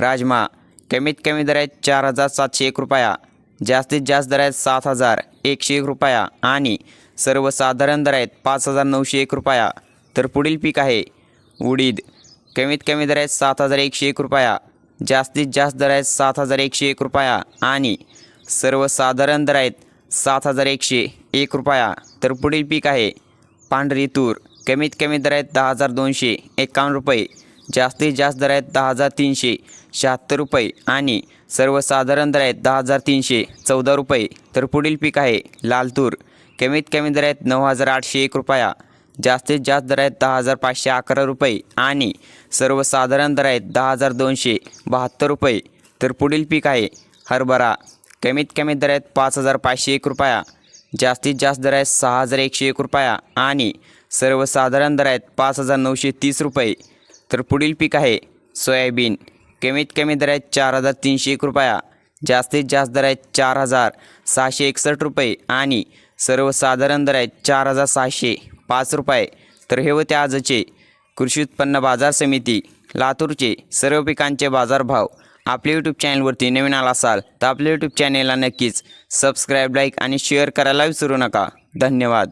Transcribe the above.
राजमा कमीत कमी दर आहेत चार हजार सातशे एक रुपया जास्तीत जास्त दर आहेत सात हजार एकशे एक रुपया आणि सर्वसाधारण दर आहेत पाच हजार नऊशे एक रुपया. तर पुढील पीक आहे उडीद. कमीत कमी दर आहेत सात हजार एकशे एक रुपया जास्तीत जास्त दर आहेत सात हजार एकशे एक रुपया आणि सर्वसाधारण दर आहेत सात हजार एकशे एक रुपया. तर पुढील पीक आहे पांढरी तूर. कमीत कमी दर आहेत दहा हजार दोनशे एकावन्न रुपये. जास्तीत जास्त दर आहेत दहा हजार तीनशे शहात्तर रुपये आणि सर्वसाधारण दर आहेत दहा हजार तीनशे चौदा रुपये. तर पुढील पीक आहे लालतूर. कमीत कमी दर आहेत नऊ हजार आठशे एक रुपया. जास्तीत जास्त दर आहेत दहा हजार पाचशे अकरा रुपये आणि सर्वसाधारण दर आहेत दहा हजार दोनशे बहात्तर रुपये. तर पुढील पीक आहे हरभरा. कमीत कमी दर आहेत पाच हजार पाचशे एक रुपया. जास्तीत जास्त दर आहेत सहा हजार एकशे एक रुपया आणि सर्वसाधारण दर आहेत पाच हजार नऊशे तीस रुपये. तर पुढील पीक आहे सोयाबीन. कमीत कमी दर आहेत चार हजार तीनशे एक रुपया. जास्तीत जास्त दर आहेत चार हजार सहाशे एकसष्ट रुपये आणि सर्वसाधारण दर आहेत चार हजार सहाशे पाच रुपये. तर हे होते आजचे कृषी उत्पन्न बाजार समिती लातूरचे सर्व पिकांचे बाजारभाव. आपल्या यूट्यूब चॅनलवरती नवीन आला असाल तर आपल्या यूट्यूब चॅनेलला नक्कीच सबस्क्राईब लाईक आणि शेअर करायला विसरू नका. धन्यवाद.